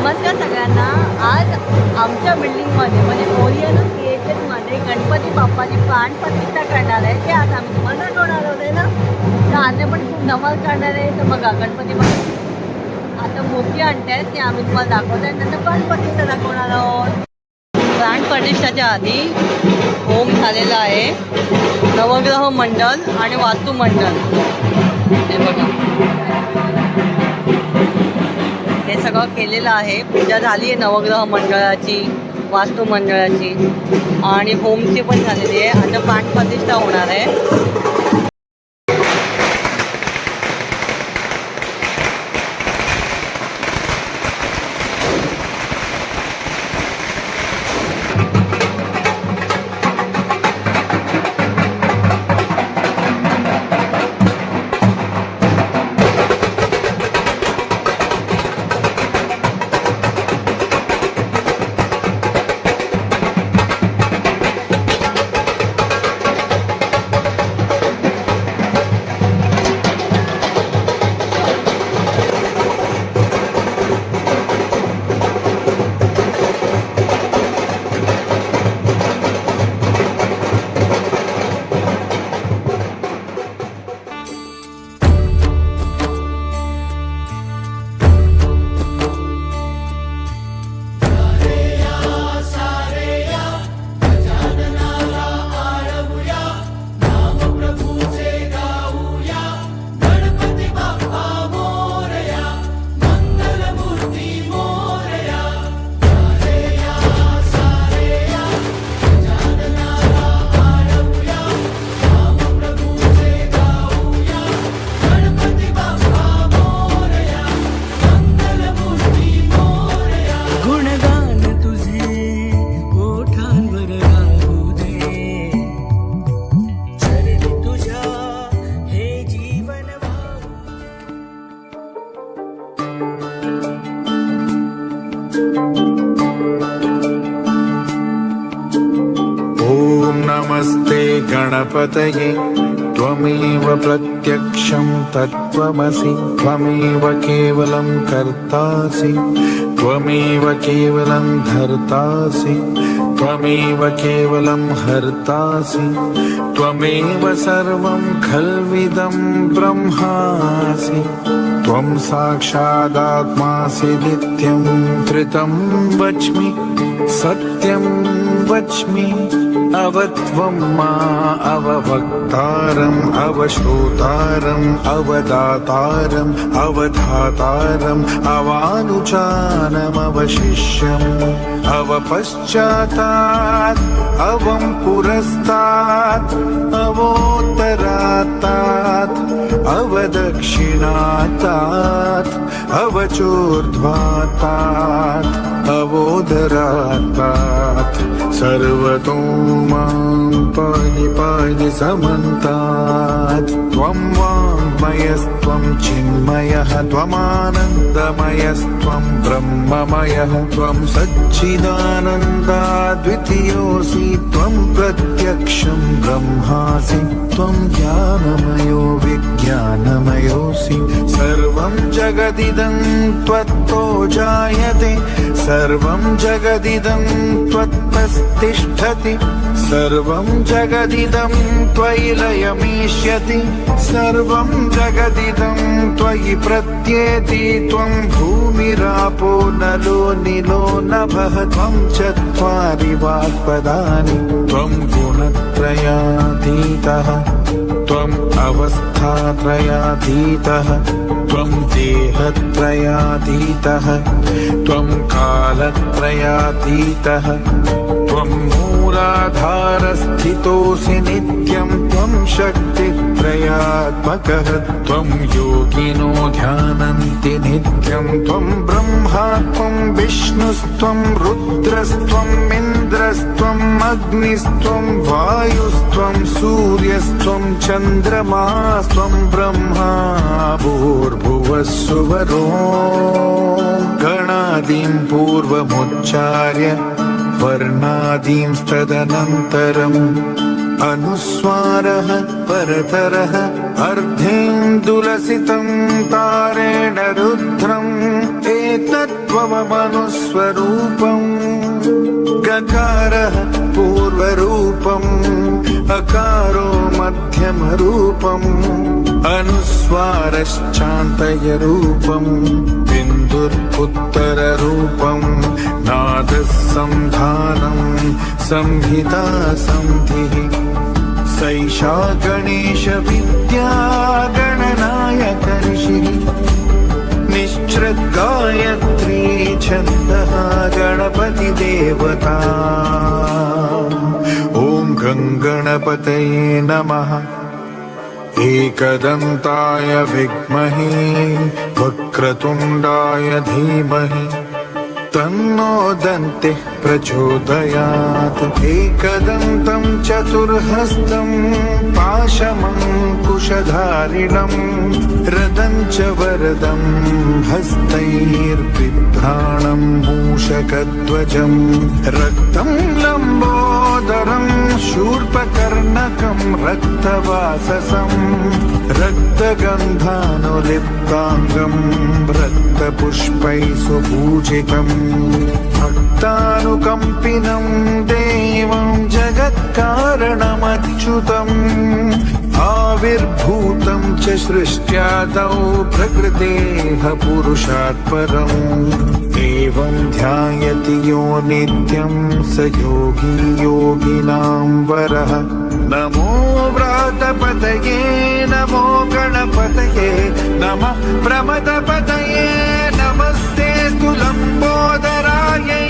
नमस्कार सगळ्यांना. आज आमच्या बिल्डिंगमध्ये म्हणजे ओरियन सी एच एसमध्ये गणपती बाप्पाची प्राण प्रतिष्ठा करणार आहे. ते आज आम्ही तुम्हाला दाखवणार आहोत आहे ना? तर आले पण खूप धमाल करणार आहे. तर बघा गणपती बाप्पा. आता मोठी आणते आहेत ते आम्ही तुम्हाला दाखवत आहे. नंतर प्राण प्रतिष्ठा दाखवणार आहोत. प्राण प्रतिष्ठाच्या आधी होम झालेला आहे. नवग्रह मंडळ आणि वास्तू मंडळ हे बघा. सगळं केलेलं आहे. पूजा झाली आहे नवग्रह मंडळाची वास्तू मंडळाची. आणि होमची पण झालेली आहे. आता पाठ प्रतिष्ठा होणार आहे. गणपतये त्वमेव प्रत्यक्षं तत्त्वमसि त्वमेव केवलं कर्तासि त्वमेव केवलं धर्तासि त्वमेव केवलं हर्तासि त्वमेव सर्वं खल्विदं ब्रह्मासि त्वं साक्षादात्मासि नित्यं धृतं वच्मि सत्यं वच्मि अवत्वं मा अवभक्तारम् अवश्रोतारम् अवदातारम् अवधातारम् अवानुचानमवशिष्यम्। अवपश्चातात् अवं पुरस्तात् अवोत्तरातात् अवदक्षिणातात् अवचोर्ध्वातात् अवोदरात्तात् सर्वतो मां पाहि पाहि समन्तात् त्वं वाङ्मयस्त्वं चिन्मयः त्वमानन्दमयस्त्वं ब्रह्ममयः त्वं सच्चिदानन्दाद्वितीयोऽसि त्वं प्रत्यक्षं ब्रह्मासि त्वं ज्ञानमयो विज्ञानमयोऽसि सर्वं जगदिदं त्वत्तो जायते सर्वं जगदिदं त्वत्तस्तिष्ठति सर्वं जगदिदं त्वयि लयमीष्यति सर्वं जगदिदं त्वयि प्रत्येति त्वं भूमिरापो नलो निलो नभः त्वं चत्वारि वाक्पदानि त्वं गुणत्रयातीतः त्वम् अवस्थात्रयातीतः त्वं देहत्रयातीतः त्वं कालत्रयातीतः त्वं मूलाधारस्थितोऽसि नित्यं त्वं शक्तित्रयात्मकः त्वं योगिनो ध्यानन्ति नित्यं त्वं ब्रह्मा त्वं विष्णुस्त्वं रुद्रस्त्वम् इन्द्रस्त्वम् अग्निस्त्वं वायुस्त्वं सूर्यस्त्वं चन्द्रमास्त्वं ब्रह्मा भूर्भुवः सुवरो गणादीं पूर्वमुच्चार्य वर्णादींस्तदनन्तरम् अनुस्वारः परतरः अर्धेन्दुलसितं तारेण रुद्रम् एतत् त्वमनुस्वरूपम् गकारः पूर्वरूपम् अकारो मध्यमरूपम् अनुस्वारश्चान्तयरूपम् बिन्दुर्पुत्तररूपम् नादः सन्धानम् संहिता सन्धिः सैषा गणेशविद्या गणनायक ऋषिः निश्चृद्गायत्री छन्दः गणपतिदेवता ॐ गङ्गणपतये नमः एकदन्ताय विद्महे वक्रतुण्डाय धीमहि तन्नो दन्तिः प्रचोदयात्। एकदन्तं चतुर्हस्तं पाशमङ्कुशधारिणम् रदं च वरदं हस्तैर्बिभ्राणं मूषकध्वजम् रक्तं लम्बोदरं शूर्पकर्णकं रक्तवाससं रक्तगन्धानुलिप्ताङ्गं रक्तपुष्पैः सुपूजितम् भक्तानुकम्पिनं देवं जगत्कारणमच्युतम् आविर्भूतं च सृष्ट्यादौ प्रकृतेः पुरुषात् परम् एवं ध्यायति यो नित्यं स योगी योगिनां वरः। नमो व्रातपतये, नमो गणपतये, नमः प्रमदपतये, नमस्ते लम्बोदरायैकदन्ताय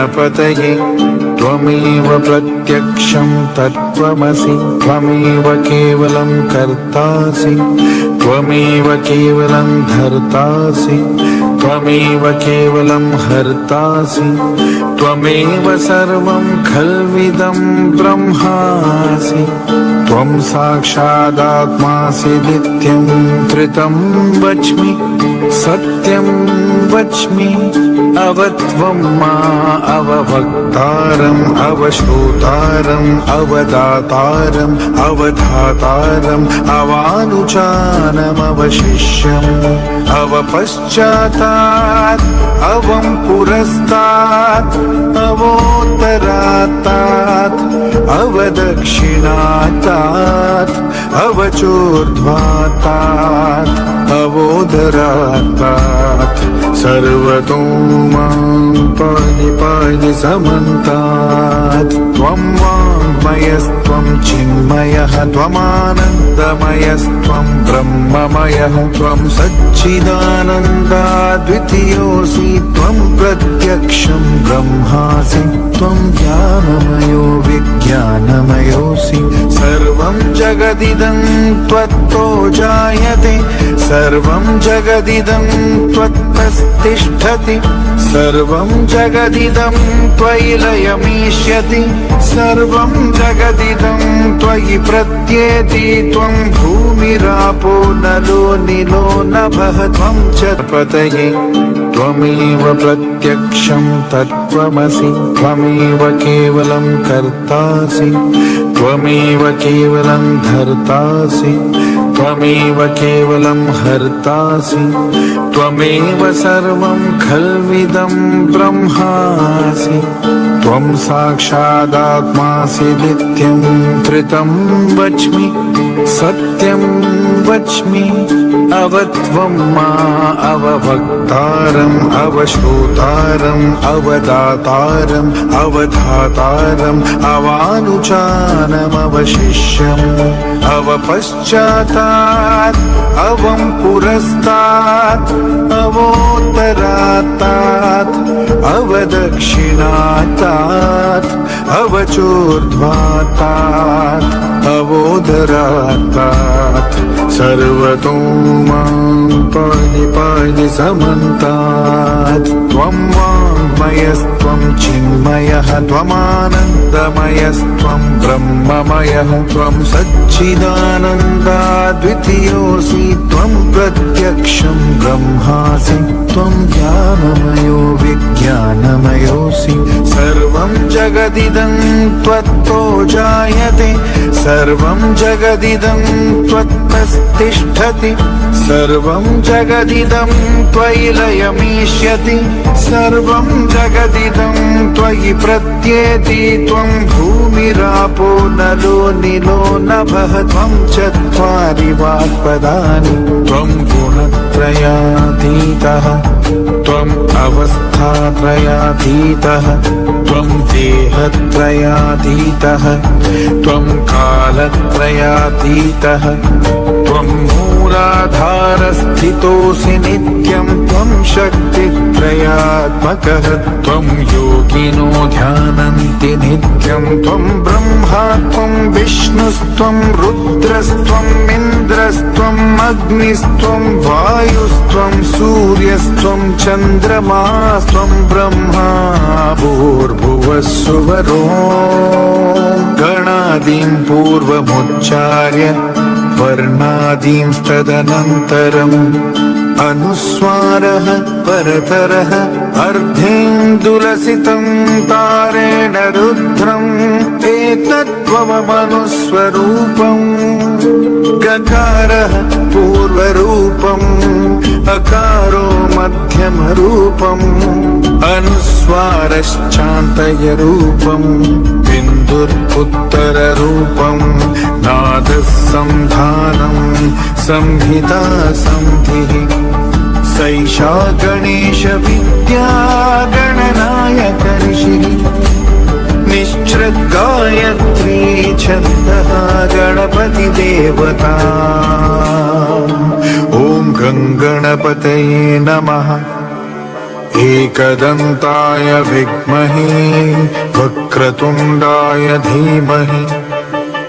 गणपतये त्वमेव प्रत्यक्षं तत्त्वमसि त्वमेव केवलं कर्तासि त्वमेव केवलं धर्तासि त्वमेव केवलं हर्तासि त्वमेव सर्वं खल्विदं ब्रह्मासि त्वं साक्षादात्मासि नित्यं धृतं वच्मि सत्यं वच्मि अवत्वं मा अवभक्तारम् अवश्रोतारम्, अवदातारम्, अवधातारम्, अवानुचानमवशिष्यम्। अवपश्चातात् अवं पुरस्तात् अवोत्तरात्तात् अवदक्षिणातात् अवचोर्ध्वातात् अवोदरात्तात्। सर्वतो मां पाहि पाहि समन्तात् त्वं वाङ्मयस्त्वं चिन्मयः त्वमानन्दमयस्त्वं ब्रह्ममयः त्वं सच्चिदानन्दाद्वितीयोऽसि त्वं प्रत्यक्षं ब्रह्मासि त्वं ज्ञानमयो विज्ञानमयोऽसि। सर्वं जगदिदं त्वत्तो जायते सर्वं जगदिदं त्वत्तस्तिष्ठति తిష్టతి సర్వం జగదిదం త్వయి లయమీష్యతి సర్వం జగదిదం త్వయి ప్రత్యేతి త్వం భూమిరాపో నలో నిలో నభ త్వం చర్పతయే त्वमेव प्रत्यक्षं तत्त्वमसि त्वमेव केवलं कर्तासि त्वमेव केवलं धर्तासि त्वमेव केवलं हर्तासि त्वमेव सर्वं खल्विदं ब्रह्मासि त्वं साक्षादात्मासि नित्यं धृतं वच्मि सत्यं वच्मि अवत्वं मा अवभक्तारम् अवश्रोतारम् अवदातारम् अवधातारम् अवानुचानमवशिष्यम्। अवपश्चातात् अवं पुरस्तात् अवोत्तरात्तात् अवदक्षिणात्तात् अवचोर्ध्वातात् अवोदरात्तात् सर्वतो मां पाहि पाहि समन्तात् त्वं वाङ्मयस्त्वं चिन्मयः त्वमानन्दमयस्त्वं ब्रह्ममयः त्वं सच्चिदानन्दाद्वितीयोऽसि त्वं प्रत्यक्षं ब्रह्मासि त्वं ज्ञानमयो विज्ञानमयोऽसि सर्वं जगदिदं त्वत्तो जायते सर्वं जगदिदं त्वत्तस्तिष्ठति सर्वं जगदिदं त्वयि लयमीष्यति सर्वं जगदिदं त्वयि प्रत्येति त्वं भूमिरापो नलो निलो नभः त्वं चत्वारि वाक्पदानि त्वं गुणत्रयातीतः त्वम् अवस्थात्रयातीतः त्वं देहत्रयातीतः त्वं कालत्रयातीतः त्वं मूलाधारस्थितोऽसि नित्यं त्वं शक्तित्रयात्मकः त्वं योगिनो ध्यानन्ति नित्यं त्वं ब्रह्मा त्वं विष्णुस्त्वं रुद्रस्त्वम् इन्द्रस्त्वम् अग्निस्त्वं वायुस्त्वं सूर्यस्त्वं चन्द्रमास्त्वं ब्रह्मा भूर्भुवः सुवरो गणादीं पूर्वमुच्चार्य वर्णादींस्तदनन्तरम् अनुस्वारः परतरः अर्धेन्दुलसितं तारेण रुद्रम् एतत्त्वमनुस्वरूपम् गकारः पूर्वरूपम् अकारो मध्यमरूपम् अनुस्वारश्चान्तयरूपम् बिन्दुर्पुत्तररूपम् नादः सन्धानम् संहिता सन्धिः सैषा गणेशविद्या गणनायकर्षिः निश्चृद्गायत्री छन्दः गणपतिदेवता ॐ गङ्गणपतये नमः एकदन्ताय विद्महे वक्रतुण्डाय धीमहि।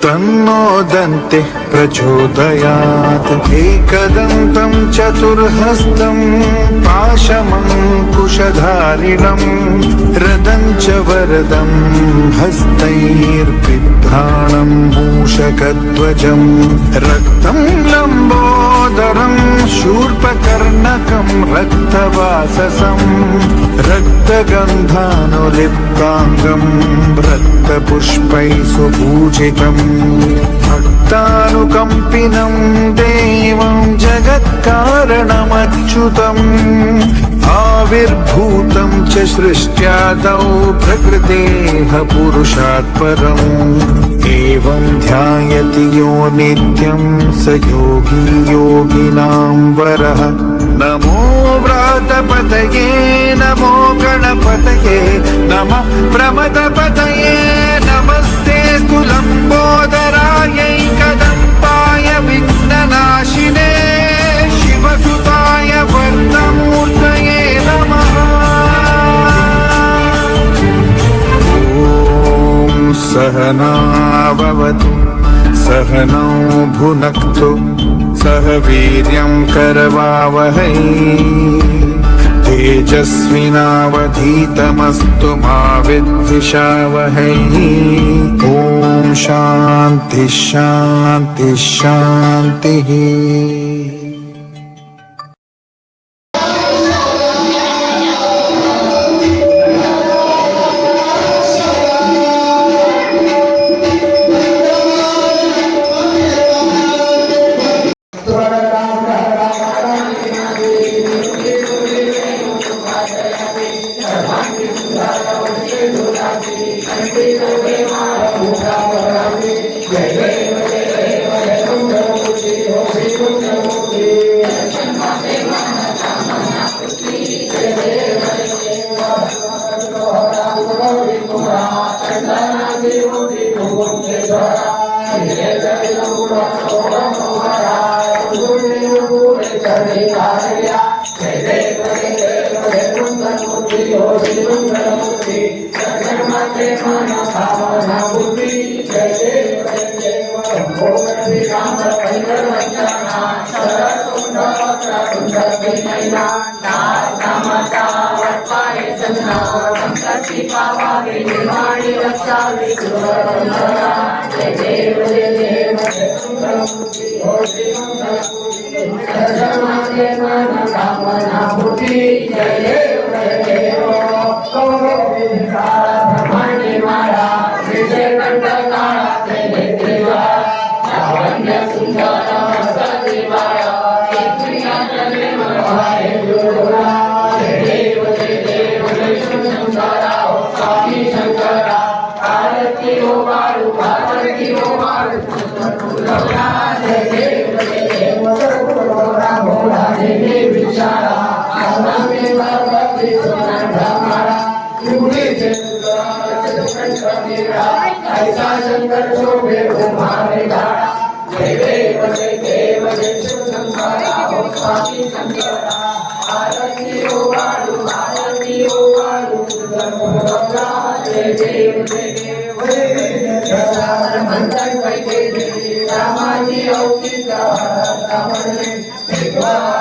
तन्नो दन्तिः प्रचोदयात्। एकदन्तं चतुर्हस्तं पाशमङ्कुशधारिणम् रदं च वरदं हस्तैर्बिभ्राणं मूषकध्वजम् रक्तं लम्बोदरं शूर्पकर्णकं रक्तवाससम् रक्तगन्धानुलिप्ताङ्गं रक्तपुष्पैः सुपूजितम् भक्तानुकम्पिनं देवं जगत्कारणमच्युतम् आविर्भूतं च सृष्ट्यादौ प्रकृतेः पुरुषात् परम् एवं ध्यायति यो नित्यं स योगी योगिनां वरः नमो व्रातपतये नमो गणपतये नमः प्रमदपतये नमस्ते लम्बोदरायैकदम्पाय विघ्ननाशिने शिवसुताय वर्णमूर्तये नमः ॐ सहनाववतु सहनौ भुनक्तु। सह वीर्यं करवावहै। तेजस्विनावधीतमस्तु मा विद्विषावहै। ॐ शान्ति शान्ति शान्तिः Espíritu ಸಂಕಷ್ಟಿ ಪಾವಾವೆ ನಿರ್ಮಾಣಿ ರಕ್ಷಾವೆ ದೇವ ದೇವ ಕಾಮನಾಭೂತಿ ಜಯ ದೇವ ದೇವ ಬ್ರಹ್ಮಣಿ ಮಾಡ ವಿಜಯ ಕಂಠ ऐसा शंकर शोभे कुमारे धारा जय देव जय देव जय शिव शंकरा ओ स्वामी शंकरा आरती ओ वाणु आरती ओ वाणु सुंदर जय देव जय देव जय देव मंत्र वैद्य रामाजी औचित्य रामने शिवा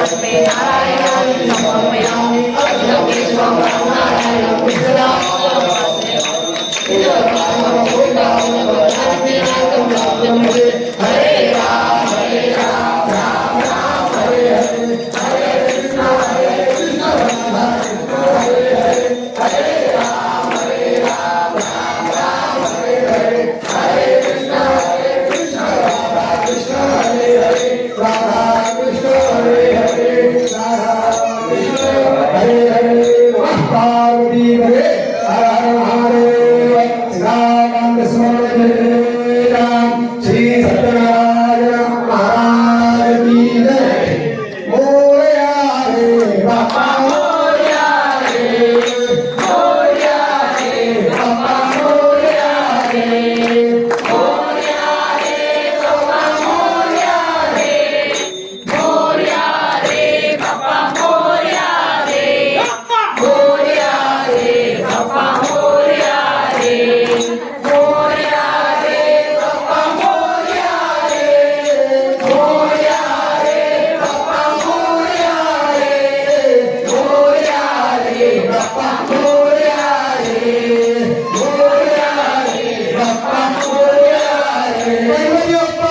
Bye. Bye. Bye. Bye. ಯಪ್ಪ